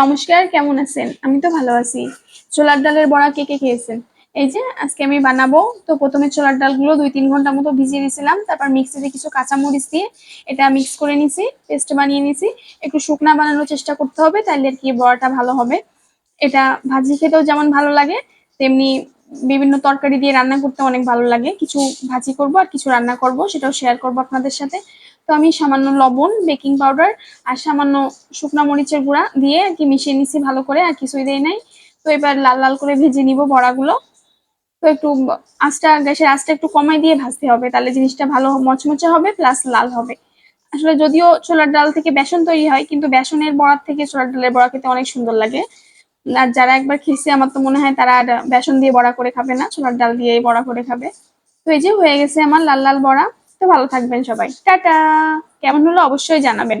নমস্কার, কেমন আছেন? আমি তো ভালো আছি। ছোলার ডালের বড়া কে কে খেয়েছেন? এই যে, আজকে আমি বানাবো। তো প্রথমে ছোলার ডালগুলো দুই তিন ঘণ্টা মতো ভিজিয়ে দিয়েছিলাম তারপর মিক্সিতে কিছু কাঁচামরিচ দিয়ে এটা মিক্স করে নিছি পেস্ট বানিয়ে নিছি। একটু শুকনা বানানোর চেষ্টা করতে হবে তাহলে আর কি বড়াটা ভালো হবে। এটা ভাজি খেতেও যেমন ভালো লাগে, তেমনি বিভিন্ন তরকারি দিয়ে রান্না করতে অনেক ভালো লাগে। কিছু ভাজি করব আর কিছু রান্না করব, সেটাও শেয়ার করব আপনাদের সাথে। তো আমি সামান্য লবণ, বেকিং পাউডার আর সামান্য শুকনা মরিচের গুঁড়া দিয়ে আর কি মিশিয়ে নিছি ভালো করে, আর কিছুই দেই নাই। তো এবার লাল লাল করে ভেজে নিব বড়াগুলো। তো একটু আঁচটা, গ্যাসের আঁচটা একটু কমাই দিয়ে ভাজতে হবে, তাহলে জিনিসটা ভালো মচমচে হবে প্লাস লাল হবে। আসলে যদিও ছোলার ডাল থেকে বেসন তৈরি হয়, কিন্তু বেসনের বড়ার থেকে ছোলার ডালের বড়া খেতে অনেক সুন্দর লাগে। আর যারা একবার খেয়েছে, আমার তো মনে হয় তারা আর বেসন দিয়ে বড়া করে খাবে না, ছোলার ডাল দিয়ে বড়া করে খাবে। তো এই যে হয়ে গেছে আমার লাল লাল বড়া। তো ভালো থাকবেন সবাই। টাটা। কেমন হলো অবশ্যই জানাবেন।